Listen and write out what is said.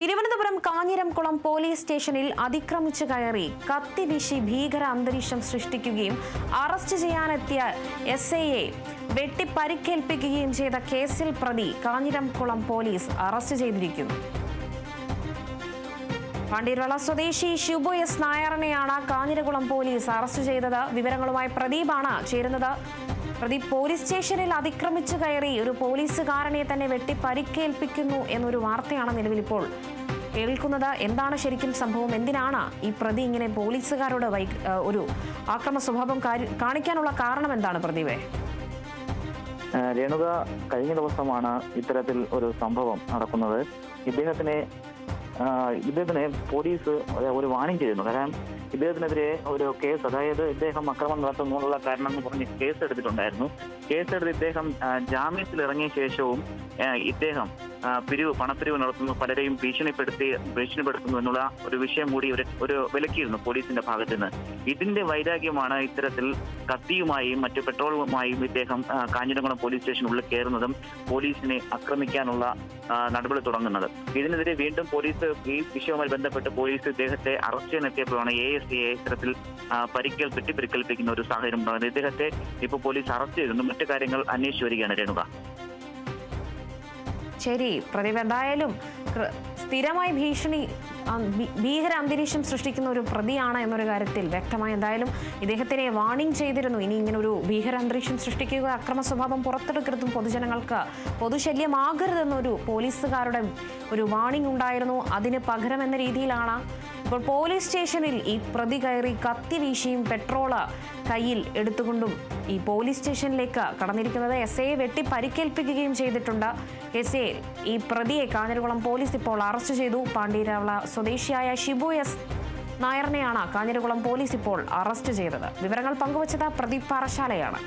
Thiruvananthapuram Kanjiramkulam police സ്റ്റേഷനിൽ അതിക്രമിച്ചു കയറി കത്തിവീശി ഭീകര അന്തരീക്ഷം സൃഷ്ടിക്കുകയും അറസ്റ്റ് ചെയ്യാനെത്തിയ എസ് ഐയെ വെട്ടി പരിക്കേൽപ്പിക്കുകയും ചെയ്ത കേസിൽ പ്രതി കാഞ്ഞിരംകുളം പോലീസ് അറസ്റ്റ് ചെയ്തിരിക്കുന്നു. പണ്ടിരുള സ്വദേശി ഷിബു എസ് നായറിനെയാണ് കാഞ്ഞിരകുളം പോലീസ് അറസ്റ്റ് ചെയ്തത്. വിവരങ്ങളുമായി പ്രദീപാണ് ചേരുന്നത്. പ്രദീപ് പോലീസ് സ്റ്റേഷനിൽ അതിക്രമിച്ചു കയറി ഒരു പോലീസുകാരനെ തന്നെ വെട്ടി പരിക്കേൽപ്പിക്കുന്നു എന്നൊരു വാർത്തയാണ് നിലവിലിപ്പോൾ കേൾക്കുന്നത്. എന്താണ് ശരിക്കും സംഭവം? എന്തിനാണ് ഈ പ്രതി ഇങ്ങനെ പോലീസുകാരോട് ഒരു ആക്രമ സ്വഭാവം കാണിക്കാനുള്ള കാരണം എന്താണ് പ്രദീപേ? രേണുക കഴിഞ്ഞ ദിവസമാണ് ഇത്തരത്തിൽ ഒരു സംഭവം നടക്കുന്നത്. ഇദ്ദേഹത്തിനെ ഇദ്ദേഹത്തിനെ പോലീസ് ഒരു- വാണിംഗ് ചെയ്യുന്നു കാരണം ഇദ്ദേഹത്തിനെതിരെ ഒരു കേസ് അതായത് ഇദ്ദേഹം അക്രമം നടത്തുന്നുള്ള കാരണം എന്ന് പറഞ്ഞ് കേസ് എടുത്തിട്ടുണ്ടായിരുന്നു കേസ് എടുത്ത് ഇദ്ദേഹം ജാമ്യത്തിൽ ഇറങ്ങിയ ശേഷവും ഇദ്ദേഹം പിരിവ് പണപ്പിരിവ് നടത്തുന്നു. പലരെയും ഭീഷണിപ്പെടുത്തി ഭീഷണിപ്പെടുത്തുന്നു എന്നുള്ള ഒരു വിഷയം കൂടി ഒരു ഒരു വിലക്കിയിരുന്നു പോലീസിന്റെ ഭാഗത്ത് നിന്ന് ഇതിന്റെ വൈരാഗ്യമാണ് ഇത്തരത്തിൽ കത്തിയുമായും മറ്റു പെട്രോളുമായും ഇദ്ദേഹം കാഞ്ഞിരംകുളം പോലീസ് സ്റ്റേഷനുള്ളിൽ കയറുന്നതും പോലീസിനെ ആക്രമിക്കാനുള്ള നടപടി തുടങ്ങുന്നത്. ഇതിനെതിരെ വീണ്ടും പോലീസ് ഈ വിഷയവുമായി ബന്ധപ്പെട്ട് പോലീസ് ഇദ്ദേഹത്തെ അറസ്റ്റ് ചെയ്യാനെത്തിയപ്പോഴാണ് എ എസ് എ ഇത്തരത്തിൽ പരിക്കൽ പരിക്കേൽ പെട്ടി പരിക്കേൽപ്പിക്കുന്ന ഒരു സാഹചര്യം ഉണ്ടാകുന്നത് ഇദ്ദേഹത്തെ ഇപ്പോൾ പോലീസ് അറസ്റ്റ് ചെയ്തിരുന്നു മറ്റു കാര്യങ്ങൾ അന്വേഷിച്ചു വരികയാണ് രേണുക. ശരി പ്രദീപ് എന്തായാലും സ്ഥിരമായി ഭീഷണി ഭീകര അന്തരീക്ഷം സൃഷ്ടിക്കുന്ന ഒരു പ്രതിയാണ് എന്നൊരു കാര്യത്തിൽ വ്യക്തമായി എന്തായാലും ഇദ്ദേഹത്തിനെ വാണിംഗ് ചെയ്തിരുന്നു. ഇനി ഇങ്ങനെ ഒരു ഭീകര അന്തരീക്ഷം സൃഷ്ടിക്കുക അക്രമ സ്വഭാവം പുറത്തെടുക്കരുതും പൊതുജനങ്ങൾക്ക് പൊതുശല്യമാകരുതെന്നൊരു പോലീസുകാരുടെ ഒരു വാണിംഗ് ഉണ്ടായിരുന്നു. അതിന് പകരം എന്ന രീതിയിലാണ് ഇപ്പോൾ പോലീസ് സ്റ്റേഷനിൽ ഈ പ്രതി കയറി കത്തി വീശിയും പെട്രോൾ കയ്യിൽ എടുത്തുകൊണ്ടും ഈ പോലീസ് സ്റ്റേഷനിലേക്ക് കടന്നിരിക്കുന്നത് എസ് ഐയെ വെട്ടി പരിക്കേൽപ്പിക്കുകയും ചെയ്തിട്ടുണ്ട്. എസ് എ ഈ പ്രതിയെ കാഞ്ഞിരകുളം പോലീസ് ഇപ്പോൾ അറസ്റ്റ് ചെയ്തു. പാണ്ഡിരാവള സ്വദേശിയായ ഷിബു എസ് നായറിനെയാണ് കാഞ്ഞിരകുളം പോലീസ് ഇപ്പോൾ അറസ്റ്റ് ചെയ്തത്. വിവരങ്ങൾ പങ്കുവച്ചത് പ്രദീപ് പാറശാലയാണ്